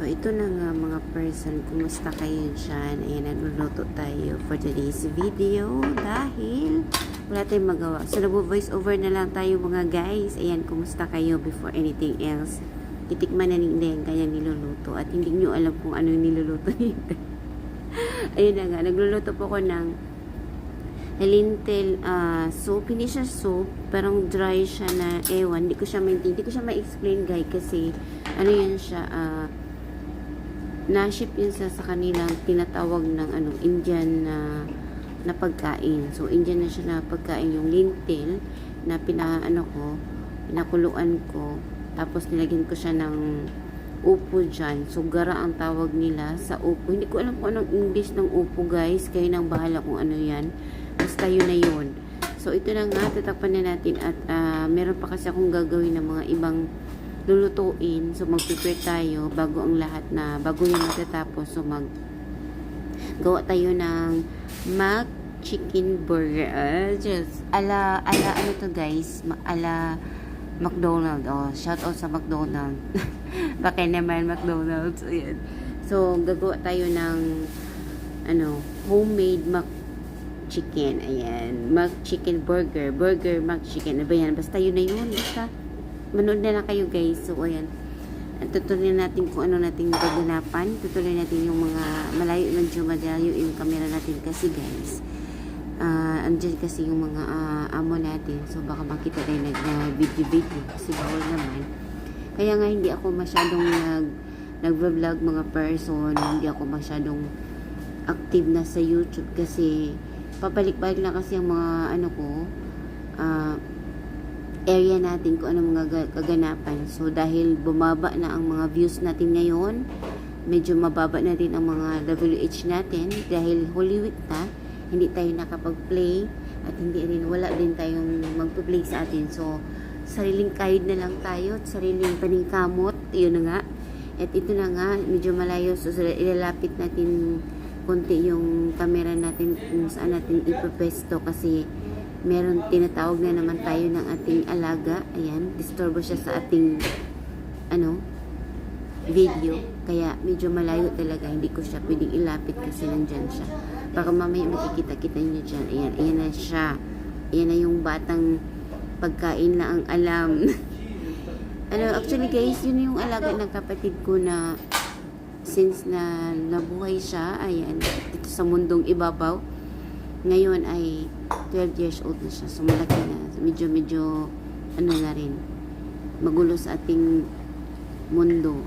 So, ito na nga mga person, kumusta kayo dyan? Ayan, nagluluto tayo for today's video dahil wala tayong magawa. So, nagvo-voice over na lang tayo mga guys. Ayan, kumusta kayo before anything else? Titikman na ni Inday ang kanyang niluluto at hindi nyo alam kung ano yung niluluto ni Inday. Ayun na nga, nagluluto po ko ng lintel uh, soup. Hindi siya soup, parang dry siya na ewan. Hindi ko siya maintindihan. Hindi ko siya ma-explain guys kasi ano yan siya, uh, na-ship yun sa, sa kanilang tinatawag ng ano, Indian na na pagkain. So, Indian na siya na pagkain yung lintel na pinaano ko, pinakuluan ko. Tapos, nilagyan ko siya ng upo dyan. So, gara ang tawag nila sa upo. Hindi ko alam kung anong English ng upo, guys. Kayo nang bahala kung ano yan. Basta yun na yun. So, ito na nga. Tatakpan na natin. At uh, meron pa kasi akong gagawin ng mga ibang lulutuin. So, mag-prepare tayo bago ang lahat na, bago yung matatapos. So, mag gawa tayo ng mac chicken burger. Uh, just, ala, ala, ano to guys? Ala, McDonald. Oh, shout out sa McDonald. Baka naman McDonald's. Ayan. So, gagawa tayo ng ano, homemade mac chicken. Ayan. Mac chicken burger. Burger mac chicken. Ano ba yan? Basta yun na yun. Basta, manood na lang kayo guys. So, ayan. Tutuloy natin kung ano natin gaganapan. Tutuloy natin yung mga malayo medyo malayo yung camera natin kasi guys. Uh, andyan kasi yung mga uh, amo natin. So baka makita tayo nag na video video kasi bawal naman. Kaya nga hindi ako masyadong nag nagvo-vlog mga person. Hindi ako masyadong active na sa YouTube kasi papalik-balik lang kasi ang mga ano ko uh, area natin kung ano mga kaganapan. So, dahil bumaba na ang mga views natin ngayon, medyo mababa na din ang mga WH natin dahil Holy Week na, hindi tayo nakapag-play at hindi rin, wala din tayong magpa-play sa atin. So, sariling kahid na lang tayo at sariling paningkamot, yun na nga. At ito na nga, medyo malayo. So, ilalapit natin konti yung camera natin kung saan natin ipapesto kasi meron tinatawag na naman tayo ng ating alaga. Ayan, disturbo siya sa ating ano, video. Kaya medyo malayo talaga. Hindi ko siya pwedeng ilapit kasi nandyan siya. Baka mamaya makikita-kita nyo dyan. Ayan, ayan na siya. Ayan na yung batang pagkain na ang alam. ano, actually guys, yun yung alaga ng kapatid ko na since na nabuhay siya, ayan, dito sa mundong ibabaw, ngayon ay 12 years old na siya. So, malaki na. Medyo, medyo, ano na rin, magulo sa ating mundo.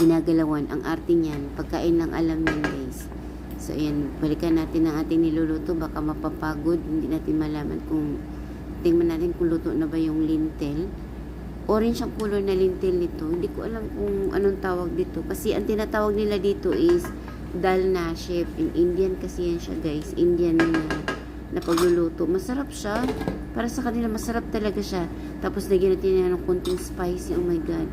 Ginagalawan. Ang arte niyan. Pagkain lang alam niyan, guys. So, ayan. Balikan natin ang ating niluluto. Baka mapapagod. Hindi natin malaman kung tingnan natin kung luto na ba yung lintel. Orange ang color na lintel nito. Hindi ko alam kung anong tawag dito. Kasi ang tinatawag nila dito is dal na chef. In Indian kasi yan siya guys. Indian na, na pagluluto. Masarap siya. Para sa kanila masarap talaga siya. Tapos lagyan natin yan ng konting spicy. Oh my God.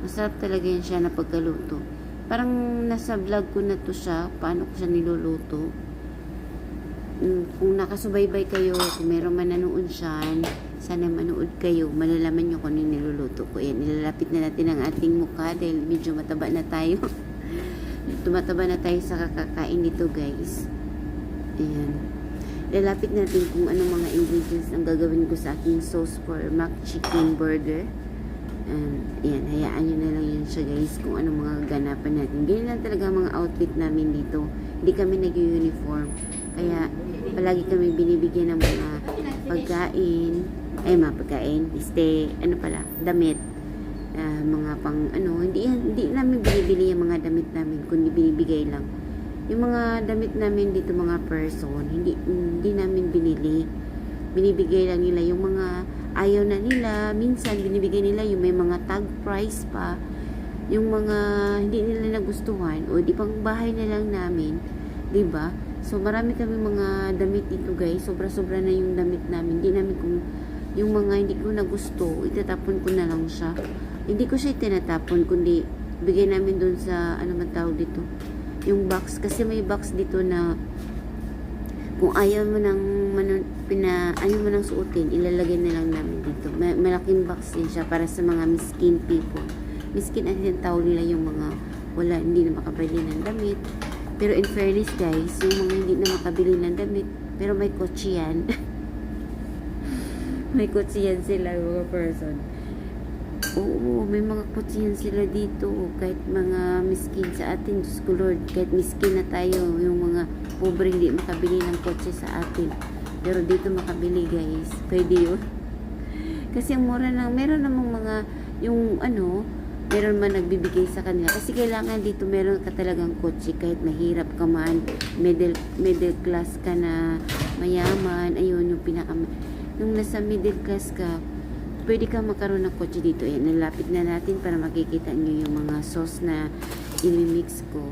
Masarap talaga yan siya na pagkaluto. Parang nasa vlog ko na to siya. Paano ko siya niluluto. Mm, Kung nakasubaybay kayo, kung meron man siyan, sana manood kayo. Malalaman nyo kung ano niluluto ko. Yan, nilalapit na natin ang ating mukha dahil medyo mataba na tayo. tumataba na tayo sa kakakain nito guys. Ayan. Lalapit natin kung anong mga ingredients ang gagawin ko sa aking sauce for mac chicken burger. And ayan hayaan nyo na lang yun siya guys kung anong mga ganapan natin. Ganyan lang talaga mga outfit namin dito. Hindi kami nag-uniform. Kaya palagi kami binibigyan ng mga pagkain. Ay mga pagkain stay ano pala damit uh, mga pang ano, hindi hindi namin binibili yung mga damit namin kundi binibigay lang. Yung mga damit namin dito mga person, hindi hindi namin binili. Binibigay lang nila yung mga ayaw na nila, minsan binibigay nila yung may mga tag price pa. Yung mga hindi nila nagustuhan o di pang bahay na lang namin, 'di ba? So marami kami mga damit dito guys, sobra-sobra na yung damit namin. Hindi namin kung yung mga hindi ko na gusto, itatapon ko na lang siya hindi ko siya tinatapon kundi bigay namin doon sa ano man tawag dito yung box kasi may box dito na kung ayaw mo nang pina, ayaw mo nang suotin ilalagay na lang namin dito May, malaking box din siya para sa mga miskin people miskin ang tinatawag nila yung mga wala, hindi na makabili ng damit. Pero in fairness guys, yung mga hindi na makabili ng damit, pero may kotse yan. may kotse yan sila, mga person. Oo, may mga kotse yan sila dito. Kahit mga miskin sa atin, Diyos ko Lord, kahit miskin na tayo, yung mga pobre hindi makabili ng kotse sa atin. Pero dito makabili guys, pwede yun. Kasi ang mura lang, meron namang mga, yung ano, meron man nagbibigay sa kanila. Kasi kailangan dito meron ka talagang kotse kahit mahirap ka man, middle, middle class ka na mayaman, ayun yung pinaka, nung nasa middle class ka, pwede ka magkaroon ng kotse dito. Ayan, nalapit na natin para makikita nyo yung mga sauce na imimix ko.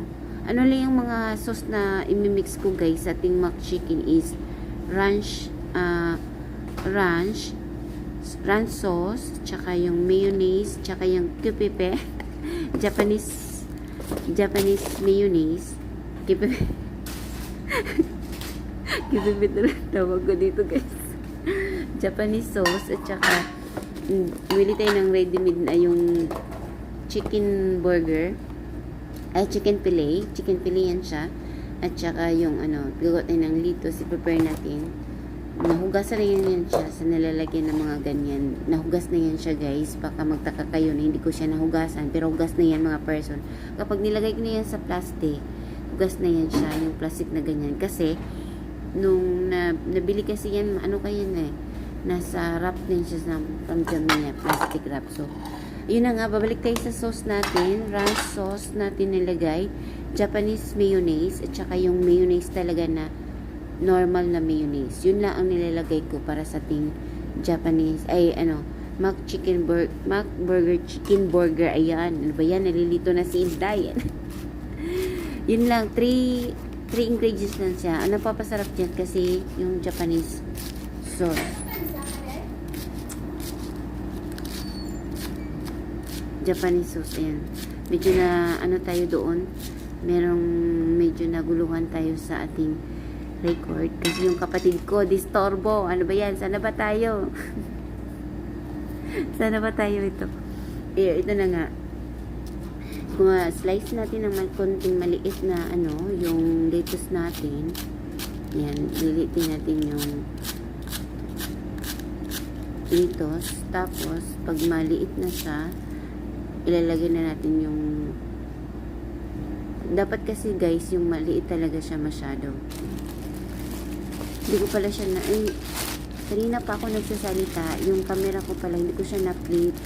Ano lang yung mga sauce na imimix ko guys sa ating mac chicken is ranch, ah, ranch, ranch sauce, tsaka yung mayonnaise, tsaka yung kipipe, Japanese, Japanese mayonnaise, kipipe, kipipe na tawag ko dito guys. Japanese sauce, at tsaka, bili tayo ng ready-made na yung chicken burger, ay chicken fillet, chicken fillet yan siya, at saka yung ano, gagawa tayo ng litos, i-prepare natin. Nahugasan na yan, yan siya sa nalalagyan ng mga ganyan. Nahugas na yan siya guys. Baka magtaka kayo na hindi ko siya nahugasan. Pero hugas na yan mga person. Kapag nilagay ko na yan sa plastic, hugas na yan siya, yung plastic na ganyan. Kasi, nung na, nabili kasi yan, ano kaya na eh, nasa wrap din siya sa pamjam niya, plastic wrap. So, yun na nga, babalik tayo sa sauce natin. Ranch sauce natin nilagay. Japanese mayonnaise. At saka yung mayonnaise talaga na normal na mayonnaise. Yun lang ang nilalagay ko para sa ating Japanese, ay ano, Mac Chicken Burger, Mac Burger Chicken Burger. Ayan, ano ba yan? Nalilito na si Inday. yun lang, three, three ingredients lang siya. Ang napapasarap dyan kasi yung Japanese sauce. Japanese sauce, ayan. Medyo na, ano tayo doon, merong medyo naguluhan tayo sa ating record. Kasi yung kapatid ko, distorbo. Ano ba yan? Sana ba tayo? Sana ba tayo ito? Eh, ito na nga. Kung uh, slice natin ng konting maliit na ano, yung lettuce natin. Yan, lilitin natin yung lettuce. Tapos, pag maliit na siya, ilalagay na natin yung dapat kasi guys, yung maliit talaga siya masyado. Hindi ko pala siya na, ay, kanina pa ako nagsasalita, yung camera ko pala, hindi ko siya na-flip.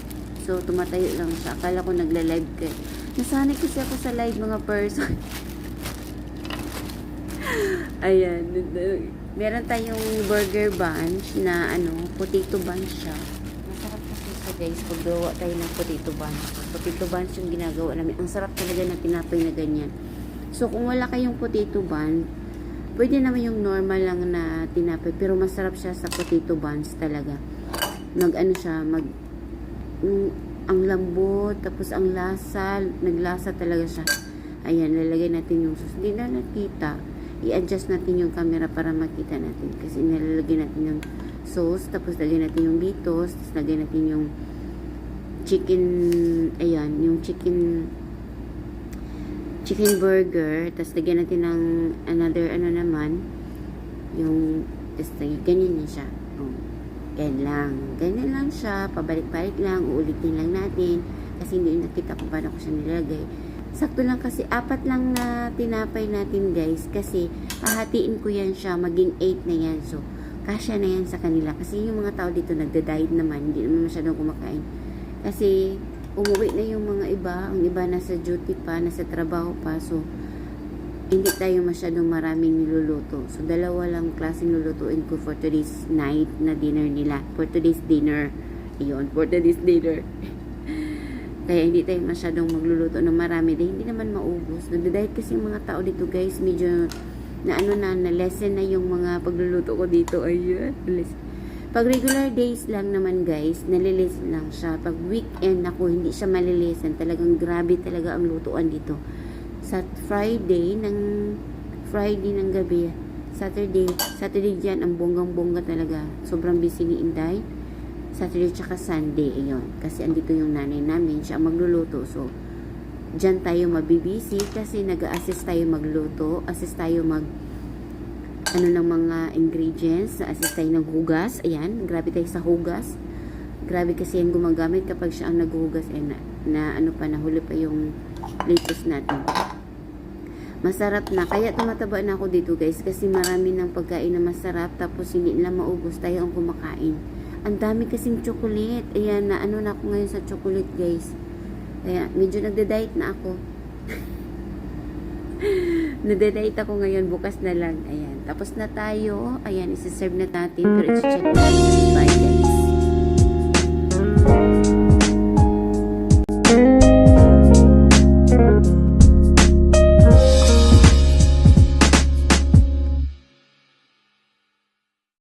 So, tumatayo lang siya. Akala ko nagla-live ka. Nasanay kasi ako sa live mga person. Ayan. Meron tayong burger bunch na ano, potato bunch siya. Masarap kasi siya guys pag gawa tayo ng potato bunch. Potato bunch yung ginagawa namin. Ang sarap talaga ng tinapay na ganyan. So, kung wala kayong potato bunch, pwede naman yung normal lang na tinapay. Pero masarap siya sa potato buns talaga. Nag ano siya, mag mm, ang lambot, tapos ang lasa, naglasa talaga siya. Ayan, lalagay natin yung sauce. Hindi na nakita. I-adjust natin yung camera para makita natin. Kasi nilalagay natin yung sauce, tapos lagay natin yung bitos, tapos lagay natin yung chicken, ayan, yung chicken chicken burger, tapos lagyan natin ng another ano naman, yung, tapos ganyan na siya. Oh, ganyan lang. Ganyan lang siya, pabalik-balik lang, uulitin lang natin, kasi hindi nakita kung paano ko siya nilagay. Sakto lang kasi, apat lang na tinapay natin guys, kasi hahatiin ko yan siya, maging 8 na yan. So, kasya na yan sa kanila. Kasi yung mga tao dito nagda-diet naman, hindi naman masyadong kumakain. Kasi, umuwi na yung mga iba, ang iba nasa duty pa, nasa trabaho pa, so hindi tayo masyadong maraming niluluto. So, dalawa lang klaseng lulutuin ko for today's night na dinner nila. For today's dinner. Iyon, for today's dinner. Kaya hindi tayo masyadong magluluto ng marami dahil hindi naman maubos. Nagda-diet kasi yung mga tao dito guys, medyo na ano na, na lesson na yung mga pagluluto ko dito. Ayun, lesson. Pag regular days lang naman guys, nalilisen lang siya. Pag weekend ako, hindi siya malilisen. Talagang grabe talaga ang lutuan dito. Sa Friday ng Friday ng gabi, Saturday, Saturday dyan, ang bonggang-bongga talaga. Sobrang busy ni Inday. Saturday tsaka Sunday, ayun. Kasi andito yung nanay namin, siya magluluto. So, dyan tayo mabibisi kasi nag-assist tayo magluto, assist tayo mag ano ng mga ingredients, assist tayo ng hugas. Ayan, grabe tayo sa hugas. Grabe kasi yung gumagamit kapag siya ang naghuhugas eh, na, na ano pa, nahuli pa yung latest natin. Masarap na. Kaya tumataba na ako dito guys kasi marami ng pagkain na masarap tapos hindi nila maubos. Tayo ang kumakain. Ang dami kasing chocolate. Ayan, na ano na ako ngayon sa chocolate guys. Kaya medyo nagda-diet na ako. nagda-diet ako ngayon. Bukas na lang. Ayan. Tapos na tayo. Ayan, isi-serve na natin. Pero isi-check natin yung